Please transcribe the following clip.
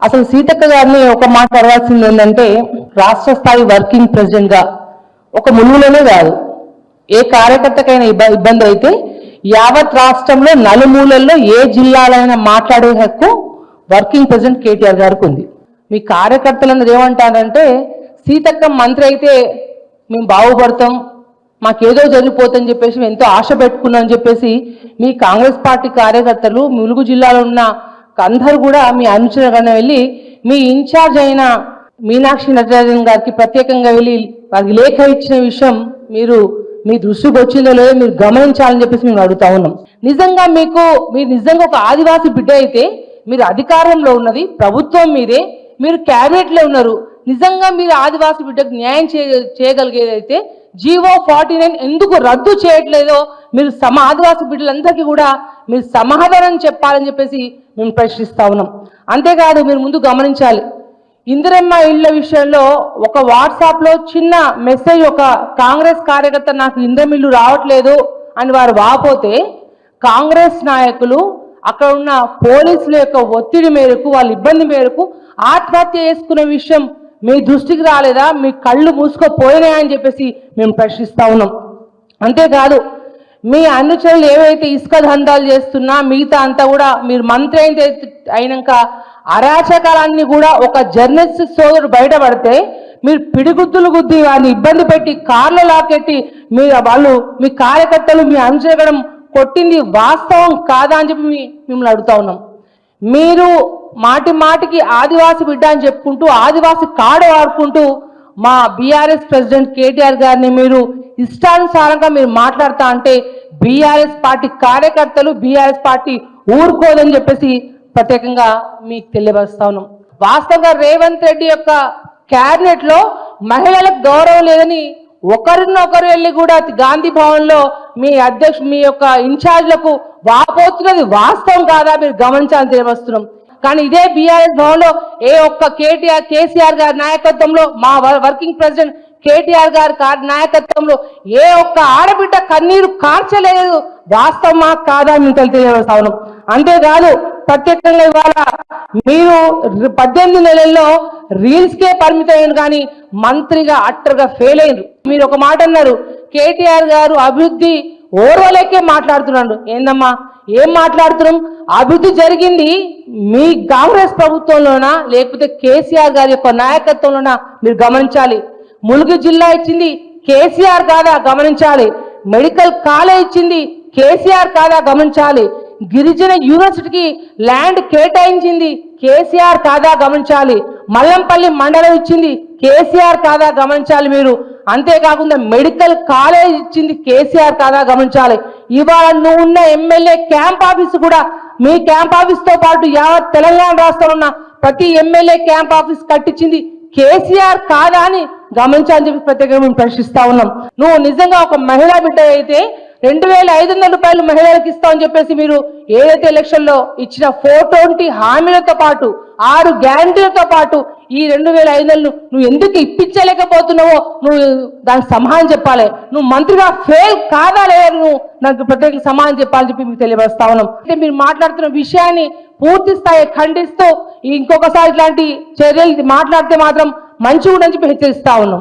అసలు సీతక్క గారిని ఒక మాట అడగాల్సింది ఏంటంటే రాష్ట్ర స్థాయి వర్కింగ్ ప్రెసిడెంట్గా ఒక ములుగులోనే కాదు. ఏ కార్యకర్తకైనా ఇబ్బంది అయితే యావత్ రాష్ట్రంలో నలుమూలల్లో ఏ జిల్లాలైనా మాట్లాడే హక్కు వర్కింగ్ ప్రెసిడెంట్ కేటీఆర్ గారికి ఉంది. మీ కార్యకర్తలందరూ ఏమంటారంటే సీతక్క మంత్రి అయితే మేము బాగుపడతాం మాకేదో జరిగిపోతుందని చెప్పేసి మేము ఎంతో ఆశ పెట్టుకున్నాం చెప్పేసి మీ కాంగ్రెస్ పార్టీ కార్యకర్తలు ములుగు జిల్లాలో ఉన్న అందరూ కూడా మీ అనుచరుగానే వెళ్ళి మీ ఇన్ఛార్జ్ అయిన మీనాక్షి నటరాజన్ గారికి ప్రత్యేకంగా వెళ్ళి వారికి లేఖ ఇచ్చిన విషయం మీరు మీ దృష్టికి వచ్చిందో లేదో మీరు గమనించాలని చెప్పేసి మేము అడుగుతా ఉన్నాం. నిజంగా మీకు మీరు నిజంగా ఒక ఆదివాసి బిడ్డ అయితే మీరు అధికారంలో ఉన్నది ప్రభుత్వం మీదే మీరు క్యాబినెట్లో ఉన్నారు. నిజంగా మీరు ఆదివాసి బిడ్డకు న్యాయం చేయ చేయగలిగేదైతే జీవో ఫార్టీ నైన్ ఎందుకు రద్దు చేయట్లేదో మీరు సమ ఆదివాసి బిడ్డలందరికీ కూడా మీరు సమాధానం చెప్పాలని చెప్పేసి మేము ప్రశ్నిస్తా ఉన్నాం. అంతేకాదు మీరు ముందు గమనించాలి. ఇందిరమ్మ ఇళ్ళ విషయంలో ఒక వాట్సాప్లో చిన్న మెసేజ్ ఒక కాంగ్రెస్ కార్యకర్త నాకు ఇందిరమ్మ ఇల్లు రావట్లేదు అని వారు వాపోతే కాంగ్రెస్ నాయకులు అక్కడ ఉన్న పోలీసుల యొక్క ఒత్తిడి మేరకు వాళ్ళ ఇబ్బంది మేరకు ఆత్మహత్య చేసుకునే విషయం మీ దృష్టికి రాలేదా? మీ కళ్ళు మూసుకుపోయినాయని చెప్పేసి మేము ప్రశ్నిస్తా ఉన్నాం. అంతేకాదు మీ అనుచరులు ఏవైతే ఇసుక దందాలు చేస్తున్నా మిగతా అంతా కూడా మీరు మంత్రి అయితే అయినాక అరాచకాలన్నీ కూడా ఒక జర్నలిస్ట్ సోదరుడు బయటపడితే మీరు పిడిగుద్దులు గుద్ది వారిని ఇబ్బంది పెట్టి కార్లు లాకెట్టి మీ వాళ్ళు మీ కార్యకర్తలు మీ అనుచరగడం కొట్టింది వాస్తవం కాదా అని చెప్పి మిమ్మల్ని అడుగుతా ఉన్నాం. మీరు మాటి మాటికి ఆదివాసి బిడ్డ అని చెప్పుకుంటూ ఆదివాసి కాడ వాడుకుంటూ మా బీఆర్ఎస్ ప్రెసిడెంట్ కేటీఆర్ గారిని మీరు ఇష్టానుసారంగా మీరు మాట్లాడతా అంటే బీఆర్ఎస్ పార్టీ కార్యకర్తలు బీఆర్ఎస్ పార్టీ ఊరుకోదని చెప్పేసి ప్రత్యేకంగా మీకు తెలియపరుస్తా ఉన్నాం. వాస్తవంగా రేవంత్ రెడ్డి యొక్క క్యాబినెట్లో మహిళలకు గౌరవం లేదని ఒకరినొకరు వెళ్ళి కూడా గాంధీ భవన్లో మీ అధ్యక్ష మీ యొక్క ఇన్ఛార్జ్లకు వాపోతున్నది వాస్తవం కాదా మీరు గమనించాలని తెలియవస్తున్నాం కానీ ఇదే బీఆర్ఎస్ భవన్లో ఏ ఒక్క కేటీఆర్ కేసీఆర్ గారి నాయకత్వంలో మా వర్కింగ్ ప్రెసిడెంట్ కేటీఆర్ గారి నాయకత్వంలో ఏ ఒక్క ఆడబిడ్డ కన్నీరు కార్చలేదు. వాస్తవమా కాదా మేము తెలియజేస్తా ఉన్నాం. అంతేకాదు ప్రత్యేకంగా ఇవాళ మీరు పద్దెనిమిది నెలల్లో రీల్స్ కే పరిమితమైన కానీ మంత్రిగా అట్టర్గా ఫెయిల్ అయ్యారు మీరు ఒక మాట అన్నారు కేటీఆర్ గారు అభివృద్ధి ఓర్వలేకే మాట్లాడుతున్నాడు. ఏందమ్మా? ఏం మాట్లాడుతున్నాం? అభివృద్ధి జరిగింది మీ కాంగ్రెస్ ప్రభుత్వంలోనా? లేకపోతే కేసీఆర్ గారి యొక్క నాయకత్వంలోనా? మీరు గమనించాలి. ములుగు జిల్లా ఇచ్చింది కేసీఆర్ కాదా? గమనించాలి. మెడికల్ కాలేజ్ ఇచ్చింది కేసీఆర్ కాదా? గమనించాలి. గిరిజన యూనివర్సిటీకి ల్యాండ్ కేటాయించింది కేసీఆర్ కాదా? గమనించాలి. మల్లంపల్లి మండలం ఇచ్చింది కేసీఆర్ కాదా? గమనించాలి మీరు. అంతేకాకుండా మెడికల్ కాలేజ్ ఇచ్చింది కేసీఆర్ కాదా? గమనించాలి. ఇవాళ నువ్వు ఉన్న ఎమ్మెల్యే క్యాంప్ ఆఫీస్ కూడా మీ క్యాంప్ ఆఫీస్తో పాటు యావత్ తెలంగాణ రాష్ట్రంలో ఉన్న ప్రతి ఎమ్మెల్యే క్యాంప్ ఆఫీస్ కట్టించింది కేసీఆర్ కాదా అని గమనించాలని చెప్పి ప్రత్యేకంగా మేము ప్రశ్నిస్తా ఉన్నాం. నువ్వు నిజంగా ఒక మహిళా బిడ్డ అయితే రెండు వేల ఐదు వందల రూపాయలు మహిళలకు ఇస్తామని చెప్పేసి మీరు ఏదైతే ఎలక్షన్లో ఇచ్చిన ఫోర్ ట్వంటీ హామీలతో పాటు ఆరు గ్యారంటీలతో పాటు ఈ రెండు వేల ఐదు వందలు నువ్వు ఎందుకు ఇప్పించలేకపోతున్నావో నువ్వు దానికి సమాధానం చెప్పాలి. నువ్వు మంత్రిగా ఫెయిల్ కాదా లేదా నువ్వు నాకు ప్రత్యేక సమాధానం చెప్పాలని చెప్పి మీకు తెలియపరుస్తా ఉన్నాం. అయితే మీరు మాట్లాడుతున్న విషయాన్ని పూర్తి స్థాయి ఖండిస్తూ ఇంకొకసారి ఇట్లాంటి చర్యలు మాట్లాడితే మాత్రం మంచిగా ఉండని చెప్పి హెచ్చరిస్తా ఉన్నాం.